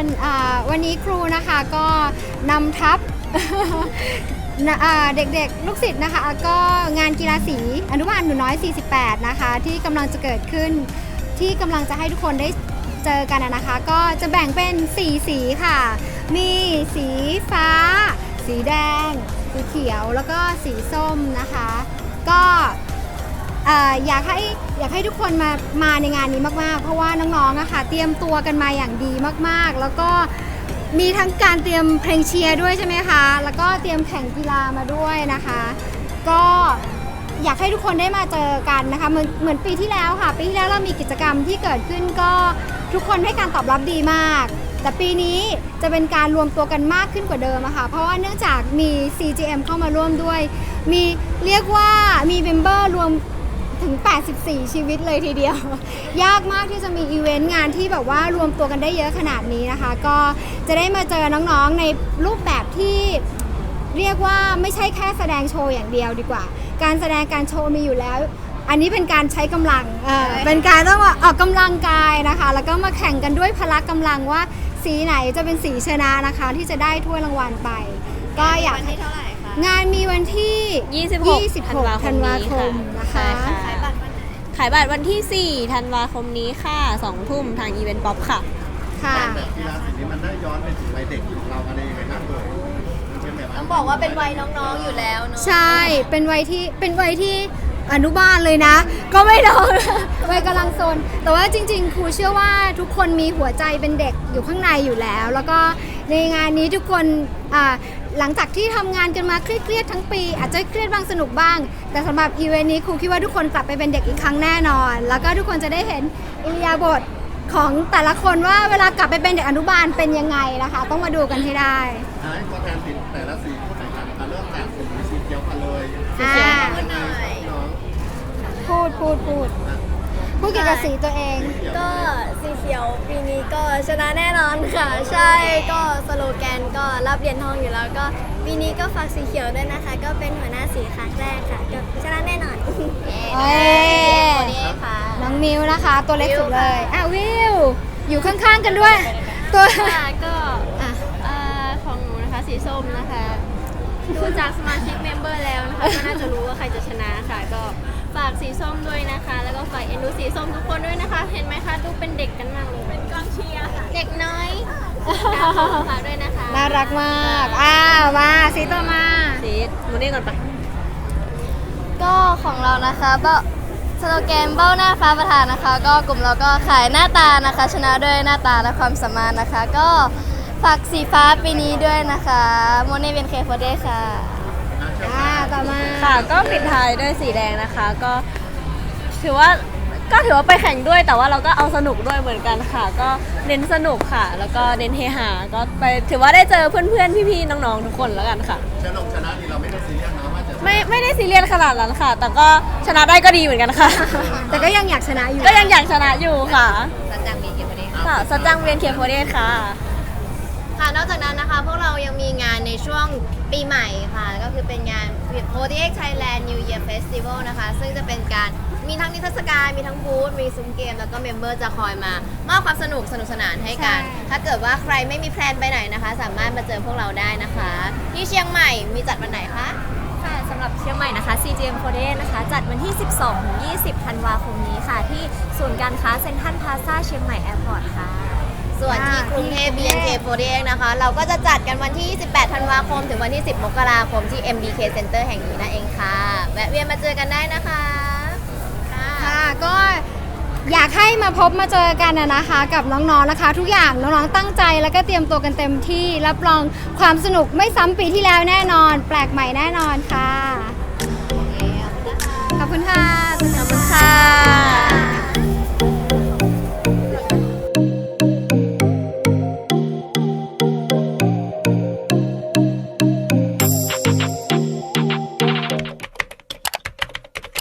ญอ่าวันนี้ครูนะคะก็นำทัพเด็กๆ ลูกศิษย์นะคะ ก็งานกีฬาสีอนุบาลหนูน้อย 48 นะคะ ที่กำลังจะเกิดขึ้นที่กำลังจะให้ทุกคนได้เจอกันนะคะ ก็จะแบ่งเป็น4สีค่ะ มีสีฟ้า สีแดง สีเขียวแล้วก็สีส้มนะคะ ก็ เอ่ออยากให้อยากให้ทุกคนมามาในงานนี้มากๆ เพราะว่าน้องๆอะค่ะเตรียมตัวกันมาอย่างดีมากๆ แล้วก็มีทั้งการเตรียมเพลงเชียร์ด้วยใช่ไหมคะ แล้วก็เตรียมแข่งกีฬามาด้วยนะคะ ก็อยากให้ทุกคนได้มาเจอกันนะคะเหมือนเหมือนปีที่แล้วค่ะ ปีที่แล้วเรามีกิจกรรมที่เกิดขึ้นก็ทุกคนให้การตอบรับดีมาก แต่ปีนี้จะเป็นการรวมตัวกันมากขึ้นกว่าเดิมอะค่ะ เพราะว่าเนื่องจากมี CGM เข้ามาร่วมด้วย มีเรียกว่ามีเมมเบอร์รวม ถึง 84 ชีวิตเลยทีเดียว ยากมากที่จะมีอีเวนต์งานที่แบบว่ารวมตัวกันได้เยอะขนาดนี้นะคะ ก็จะได้มาเจอน้องๆในรูปแบบที่เรียกว่าไม่ใช่แค่แสดงโชว์อย่างเดียวดีกว่า การแสดงการโชว์มีอยู่แล้ว อันนี้เป็นการใช้กำลังเออเป็นการต้องมาออกกำลังกายนะคะ แล้วก็มาแข่งกันด้วยพละกำลังว่าสีไหนจะเป็นสีชนะนะคะ ที่จะได้ถ้วยรางวัลไป ก็อยากวันที่เท่าไหร่คะงานมีวันที่ 26 26ธันวาคมนะคะใช่ค่ะขายบัตรวันไหนขายบัตรวันที่ 4 ธันวาคมนี้ค่ะ2ทุ่มทางอีเวนต์ป๊อปค่ะ ค่ะแบบกีฬาสีนี้มันได้ย้อนไปถึงวัยเด็กของเราอะไรยังไงบ้างเลยมันเป็นแบบต้องบอกว่าเป็นวัยน้องๆอยู่แล้วเนาะใช่ เป็นวัยที่ เป็นวัยที่อนุบาลเลยนะ ก็ไม่น้องวัยกำลังโซน แต่ว่าจริง ๆ ครูเชื่อว่าทุกคนมีหัวใจเป็นเด็กอยู่ข้างในอยู่แล้ว แล้วก็ ในงานนี้ทุกคนอ่าหลังจากที่ทำงานกันมาเครียดๆทั้งปี อาจจะเครียดบ้างสนุกบ้าง แต่สำหรับอีเวนต์นี้ครูคิดว่าทุกคนกลับไปเป็นเด็กอีกครั้งแน่นอน แล้วก็ทุกคนจะได้เห็นอิริยาบถของแต่ละคนว่าเวลากลับไปเป็นเด็กอนุบาลเป็นยังไงนะคะ ต้องมาดูกันให้ได้ให้ตัวแทนติดแต่ละสีผู้แข่งขันมาเริ่มจากสีสีเขียวกันเลยอ่าพูดหน่อยน้องพูดพูดพูดพูดเกี่ยวกับสีตัวเอง ก็สีเขียวปีนี้ ก็ชนะแน่นอนค่ะ ใช่ก็สโลแกนก็รับเหรียญทองอยู่แล้วก็ปีนี้ก็ฝากสีเขียวด้วยนะคะ ก็เป็นหัวหน้าสีครั้งแรกค่ะก็ชนะแน่นอน เอ้ยนี่ค่ะน้องมิวนะคะ ตัวเล็กสุดเลย อะวิว อยู่ข้างๆกันด้วย ตัวค่ะก็อะเอ่อของหนูนะคะสีส้มนะคะ ดูจากสมาชิกเมมเบอร์แล้วนะคะก็น่าจะรู้ว่าใครจะชนะค่ะก็ ฝากสีส้มด้วยนะคะ แล้วก็ฝากเอ็นดูสีส้มทุกคนด้วยนะคะ เห็นไหมคะดูเป็นเด็กกันมากเลยเป็นกองเชียร์ค่ะเด็กน้อยฝากด้วยนะคะน่ารักมากอ้าวมาสีต่อมาสีหมูนี่ก่อนปะก็ของเรานะคะเบ้าสโลแกนเบ้าหน้าฟ้าประธานนะคะ ก็กลุ่มเราก็ขายหน้าตานะคะ ชนะด้วยหน้าตาและความสามารถนะคะ ก็ฝากสีฟ้าปีนี้ด้วยนะคะโมเน่เวนเคโฟเดค่ะ อ่าต่อมาค่ะก็ปิดท้ายด้วยสีแดงนะคะ ก็ถือว่าก็ถือว่าไปแข่งด้วยแต่ว่าเราก็เอาสนุกด้วยเหมือนกันค่ะ ก็เน้นสนุกค่ะ แล้วก็เน้นเฮฮาก็ไปถือว่าได้เจอเพื่อนๆพี่ๆน้องๆทุกคนแล้วกันค่ะ ชนะชนะนี่เราไม่ได้ซีเรียสนะว่าจะไม่ไม่ได้ซีเรียสขนาดนั้นค่ะ แต่ก็ชนะได้ก็ดีเหมือนกันค่ะ แต่ก็ยังอยากชนะอยู่ก็ยังอยากชนะอยู่ค่ะ สัจจังมีเกียรติค่ะสัจจังเวียนเคียร์โฟเดสค่ะ ค่ะ นอกจากนั้นนะคะ พวกเรายังมีงานในช่วงปีใหม่ค่ะ ก็คือเป็นงาน p o t x Thailand New Year Festival นะคะ ซึ่งจะเป็นการมีทั้งนิทรรศการ มีทั้งบูธ มีซุ้มเกม แล้วก็เมมเบอร์จะคอยมามอบความสนุกสนุกสนานให้กัน ถ้าเกิดว่าใครไม่มีแพลนไปไหนนะคะ สามารถมาเจอพวกเราได้นะคะ ที่เชียงใหม่มีจัดวันไหนคะ ค่ะสำหรับเชียงใหม่นะคะ CGM f o r d a y นะคะ จัดวันที่ 12ถึง20 ธันวาคมนี้ค่ะ ที่ศูนย์การค้าเซ็นทรัลพลาซ่าเชียงใหม่แอร์พอร์ตค่ะ ส่วนที่กรุงเทพ BNK48 นะคะ เราก็จะจัดกันวันที่ 28 ธันวาคม ถึงวันที่ 10 มกราคมที่ MBK Center แห่งนี้นั่นเองค่ะ แวะเวียนมาเจอกันได้นะคะค่ะ ค่ะก็อยากให้มาพบมาเจอกันนะนะคะ กับน้องๆนะคะ ทุกอย่างน้องๆตั้งใจแล้วก็เตรียมตัวกันเต็มที่ รับรองความสนุกไม่ซ้ำปีที่แล้วแน่นอน แปลกใหม่แน่นอนค่ะขอบคุณค่ะ